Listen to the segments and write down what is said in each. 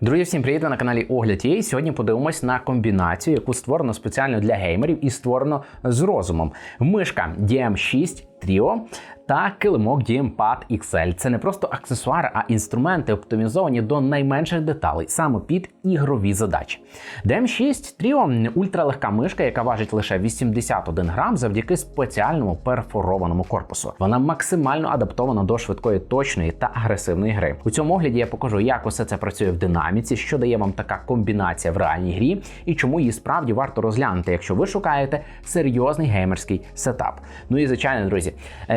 Друзі, всім привіт! Ви на каналі Огляд є. Сьогодні подивимось на комбінацію, яку створено спеціально для геймерів і створено з розумом. Мишка DM6 Trio та килимок DMPad XL. Це не просто аксесуари, а інструменти оптимізовані до найменших деталей, саме під ігрові задачі. DM6 Trio ультралегка мишка, яка важить лише 81 грам завдяки спеціальному перфорованому корпусу. Вона максимально адаптована до швидкої, точної та агресивної гри. У цьому огляді я покажу, як усе це працює в динаміці, що дає вам така комбінація в реальній грі, і чому її справді варто розглянути, якщо ви шукаєте серйозний геймерський сетап. Ну і звичайно, друзі,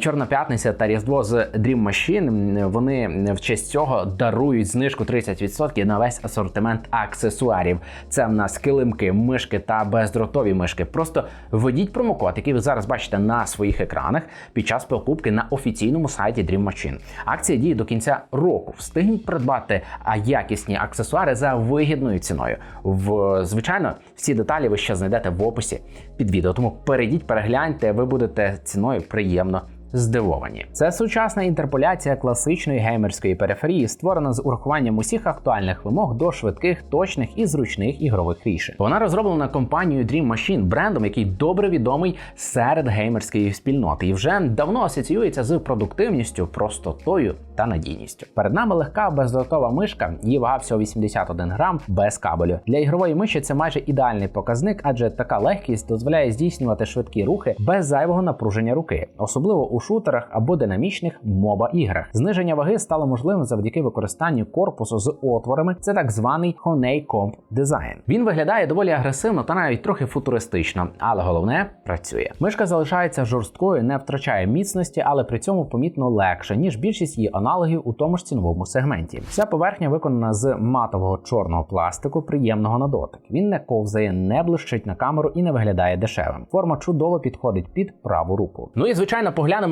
чорна п'ятниця та різдво з Dream Machine, Вони в честь цього дарують знижку 30% на весь асортимент аксесуарів. Це в нас килимки, мишки та бездротові мишки. Просто введіть промокод, який ви зараз бачите на своїх екранах під час покупки на офіційному сайті Dream Machine. Акція діє до кінця року. Встигніть придбати якісні аксесуари за вигідною ціною. В звичайно, всі деталі ви ще знайдете в описі під відео. Тому перейдіть, перегляньте, ви будете ціною приємно приємно здивовані. Це сучасна інтерполяція класичної геймерської периферії, створена з урахуванням усіх актуальних вимог до швидких, точних і зручних ігрових рішень. Вона розроблена компанією Dream Machine, брендом, який добре відомий серед геймерської спільноти, і вже давно асоціюється з продуктивністю, простотою та надійністю. Перед нами легка бездротова мишка, її вага всього 81 грам без кабелю. Для ігрової миші це майже ідеальний показник, адже така легкість дозволяє здійснювати швидкі рухи без зайвого напруження руки, особливо у шутерах або динамічних моба іграх. Зниження ваги стало можливим завдяки використанню корпусу з отворами. Це так званий Honeycomb дизайн. Він виглядає доволі агресивно та навіть трохи футуристично, але головне працює. Мишка залишається жорсткою, не втрачає міцності, але при цьому помітно легше ніж більшість її аналогів у тому ж ціновому сегменті. Вся поверхня виконана з матового чорного пластику, приємного на дотик. Він не ковзає, не блищить на камеру і не виглядає дешевим. Форма чудово підходить під праву руку. Ну і звичайно, поглянемо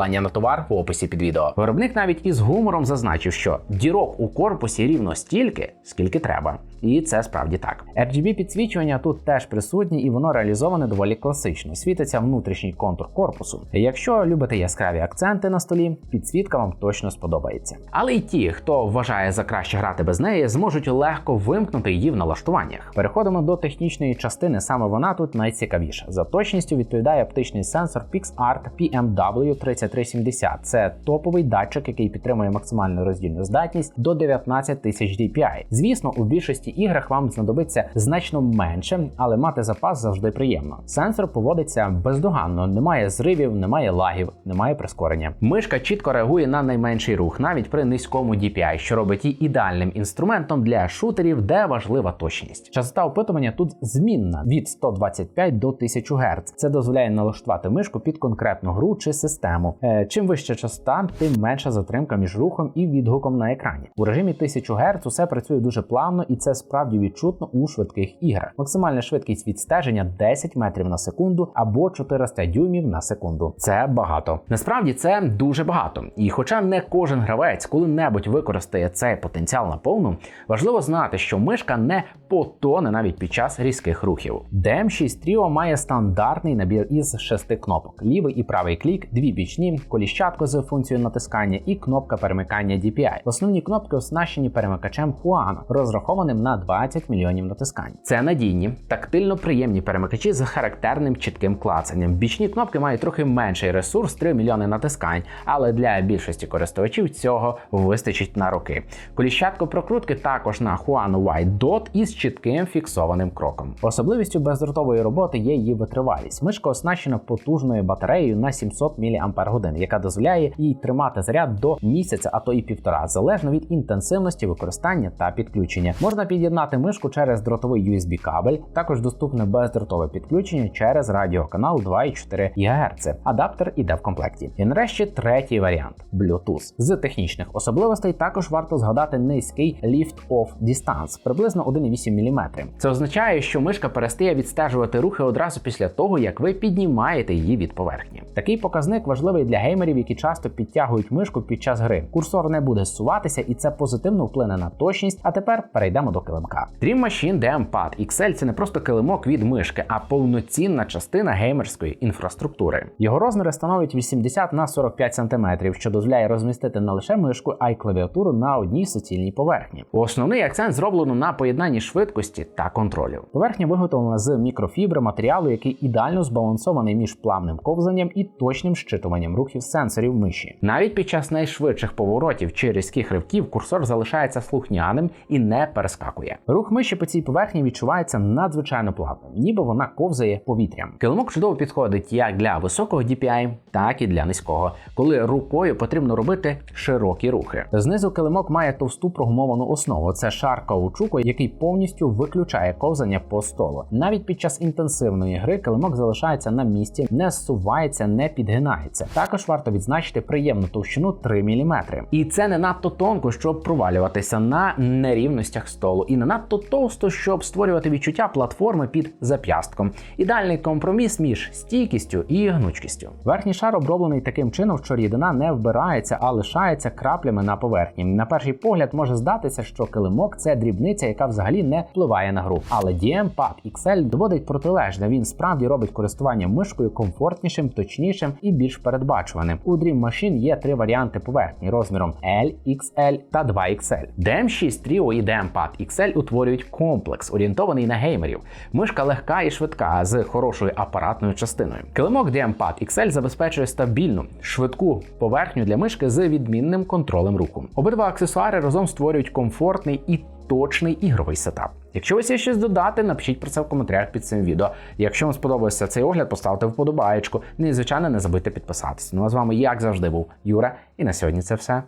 на товар в описі під відео. Виробник навіть із гумором зазначив, що дірок у корпусі рівно стільки, скільки треба. І це справді так. RGB підсвічування тут теж присутнє, і воно реалізоване доволі класично. Світиться внутрішній контур корпусу. Якщо любите яскраві акценти на столі, підсвітка вам точно сподобається. Але й ті, хто вважає за краще грати без неї, зможуть легко вимкнути її в налаштуваннях. Переходимо до технічної частини. Саме вона тут найцікавіша. За точністю відповідає оптичний сенсор PixArt PMW 3370. Це топовий датчик, який підтримує максимальну роздільну здатність до 19 тисяч DPI. Звісно, у більшості іграх вам знадобиться значно менше, але мати запас завжди приємно. Сенсор поводиться бездоганно, немає зривів, немає лагів, немає прискорення. Мишка чітко реагує на найменший рух, навіть при низькому DPI, що робить її ідеальним інструментом для шутерів, де важлива точність. Частота опитування тут змінна від 125 до 1000 Гц. Це дозволяє налаштувати мишку під конкретну гру чи систему. Е, чим вища частота, тим менша затримка між рухом і відгуком на екрані. У режимі 1000 Гц усе працює дуже плавно і це справді відчутно у швидких іграх. Максимальна швидкість відстеження 10 метрів на секунду або 400 дюймів на секунду. Це багато. Насправді це дуже багато. І хоча не кожен гравець коли-небудь використає цей потенціал наповну, важливо знати, що мишка не потоне навіть під час різких рухів. DM6 Trio має стандартний набір із шести кнопок: лівий і правий клік, дві бічні, коліщатко з функцією натискання і кнопка перемикання DPI. Основні кнопки оснащені перемикачем Huano, розрахованим на 20 мільйонів натискань. Це надійні, тактильно приємні перемикачі з характерним чітким клацанням. Бічні кнопки мають трохи менший ресурс 3 мільйони натискань, але для більшості користувачів цього вистачить на роки. Коліщатко прокрутки також на Huano White Dot із чітким фіксованим кроком. Особливістю бездротової роботи є її витривалість. Мишка оснащена потужною батареєю на 700 мАч, яка дозволяє їй тримати заряд до місяця, а то і півтора, залежно від інтенсивності використання та підключення. Можна під'єднати мишку через дротовий USB кабель. Також доступне бездротове підключення через радіоканал 2,4 ГГц. Адаптер іде в комплекті. І нарешті третій варіант Bluetooth. З технічних особливостей також варто згадати низький lift-off distance, приблизно 1,8 мм. Це означає, що мишка перестає відстежувати рухи одразу після того, як ви піднімаєте її від поверхні. Такий показник важливий для геймерів, які часто підтягують мишку під час гри. Курсор не буде зсуватися, і це позитивно вплине на точність. А тепер перейдемо до килимка. Dream Machine DM-Pad XL – це не просто килимок від мишки, а повноцінна частина геймерської інфраструктури. Його розміри становлять 80 на 45 см, що дозволяє розмістити не лише мишку, а й клавіатуру на одній суцільній поверхні. Основний акцент зроблено на поєднанні швидкості та контролю. Поверхня виготовлена з мікрофібри матеріалу, який ідеально збалансований між плавним ковзанням і точним щитуванням рухів сенсорів миші. Навіть під час найшвидших поворотів чи різких ривків курсор залишається слухняним і не перескакує. Рух миші по цій поверхні відчувається надзвичайно плавним, ніби вона ковзає повітрям. Килимок чудово підходить як для високого DPI, так і для низького, коли рукою потрібно робити широкі рухи. Знизу килимок має товсту прогумовану основу. Це шар каучуку, який повністю виключає ковзання по столу. Навіть під час інтенсивної гри килимок залишається на місці, не зсувається, не підгинається. Також варто відзначити приємну товщину 3 мм. І це не надто тонко, щоб провалюватися на нерівностях столу, і не надто товсто, щоб створювати відчуття платформи під зап'ястком. Ідеальний компроміс між стійкістю і гнучкістю. Верхній шар оброблений таким чином, що рідина не вбирається, а лишається краплями на поверхні. На перший погляд може здатися, що килимок це дрібниця, яка взагалі не впливає на гру. Але DM-Pad XL доводить протилежне. Він справді робить користування мишкою комфортнішим, точнішим і більш передбачуваним. У Dream Machine є три варіанти поверхні розміром L, XL та 2XL. DM6 Trio і DM-Pad XL утворюють комплекс, орієнтований на геймерів. Мишка легка і швидка з хорошою апаратною частиною. Килимок DM-Pad XL забезпечує стабільну, швидку поверхню для мишки з відмінним контролем руху. Обидва аксесуари разом створюють комфортний і точний ігровий сетап. Якщо є щось додати, напишіть про це в коментарях під цим відео. Якщо вам сподобався цей огляд, поставте вподобаєчку. Ну і звичайно не забудьте підписатися. Ну а з вами, як завжди, був Юра, і на сьогодні це все.